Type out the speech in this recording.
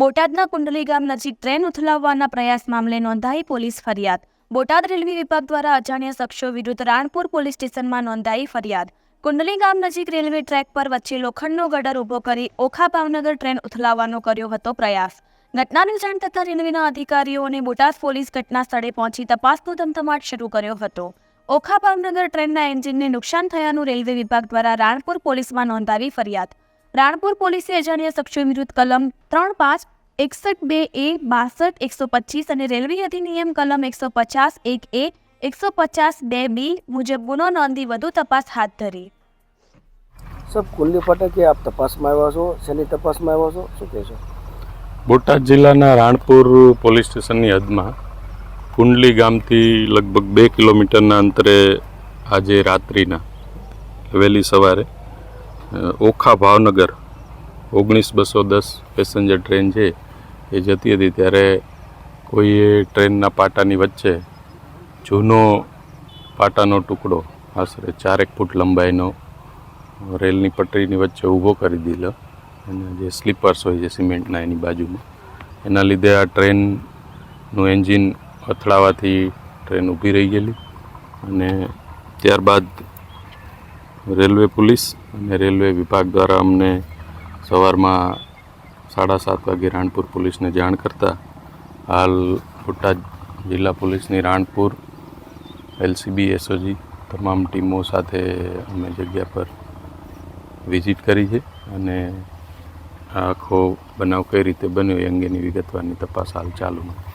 બોટાદના કુંડલી ગામ નજીક ટ્રેન ઉથલાવવાના પ્રયાસ મામલે નોંધાઈ પોલીસ ફરિયાદ. બોટાદ રેલવે વિભાગ દ્વારા અજાણ્યા શખ્સો વિરુદ્ધ રાણપુર પોલીસ સ્ટેશનમાં નોંધાઈ ફરિયાદ. કુંડલી ગામ નજીક રેલવે ટ્રેક પર વચ્ચે લોખંડનો ગડર ઊભો કરી ઓખા ભાવનગર ટ્રેન ઉથલાવવાનો કર્યો હતો પ્રયાસ. ઘટનાની જાણ થતાં રેલવેના અધિકારીઓ અને બોટાદ પોલીસ ઘટના સ્થળે પહોંચી તપાસનો ધમધમાટ શરૂ કર્યો હતો. ઓખા ભાવનગર ટ્રેનના એન્જિનને નુકસાન થયાનું રેલવે વિભાગ દ્વારા રાણપુર પોલીસમાં નોંધાવી ફરિયાદ. રાણપુર પોલીસે અજાણ્યા શખ્સો વિરુદ્ધ કલમ ત્રણ પાંચ એકસઠ બે એ બાસઠ એકસો પચીસ અને રેલવે અધિનિયમ કલમ એકસો પચાસ એક એ એકસો પચાસ બે બી મુજબ ગુનો નોંધી વધુ તપાસ હાથ ધરી. સબ કુલ્લી ફાટકે આપ તપાસમાં આવ્યા છો? શેની તપાસમાં આવ્યા છો? શું કહેશો બોટાદ જિલ્લાના રાણપુર પોલીસ સ્ટેશનની હદમાં કુંડલી ગામથી લગભગ બે કિલોમીટરના અંતરે આજે રાત્રિના વહેલી સવારે ઓખા ભાવનગર, ઓગણીસ બસો દસ પેસેન્જર ટ્રેન છે. એ જતી હતી ત્યારે કોઈએ ટ્રેનના પાટાની વચ્ચે જૂનો પાટાનો ટુકડો, આશરે ચારેક ફૂટ લંબાઈનો, રેલની પટરીની વચ્ચે ઊભો કરી દીધો. અને જે સ્લીપર્સ હોય છે સિમેન્ટના એની બાજુમાં, એના લીધે આ ટ્રેનનું એન્જિન અથડાવાથી ટ્રેન ઊભી રહી ગયેલી. અને ત્યારબાદ રેલવે પોલીસ અને રેલવે વિભાગ દ્વારા અમને સવારમાં સાડા સાત વાગે રાણપુર પોલીસને જાણ કરતાં હાલ બોટાદ જિલ્લા પોલીસની રાણપુર, એલસીબી, એસઓજી તમામ ટીમો સાથે અમે જગ્યા પર વિઝિટ કરી છે અને આખો બનાવ કઈ રીતે બન્યો એ અંગેની વિગતવારની તપાસ હાલ ચાલુમાં.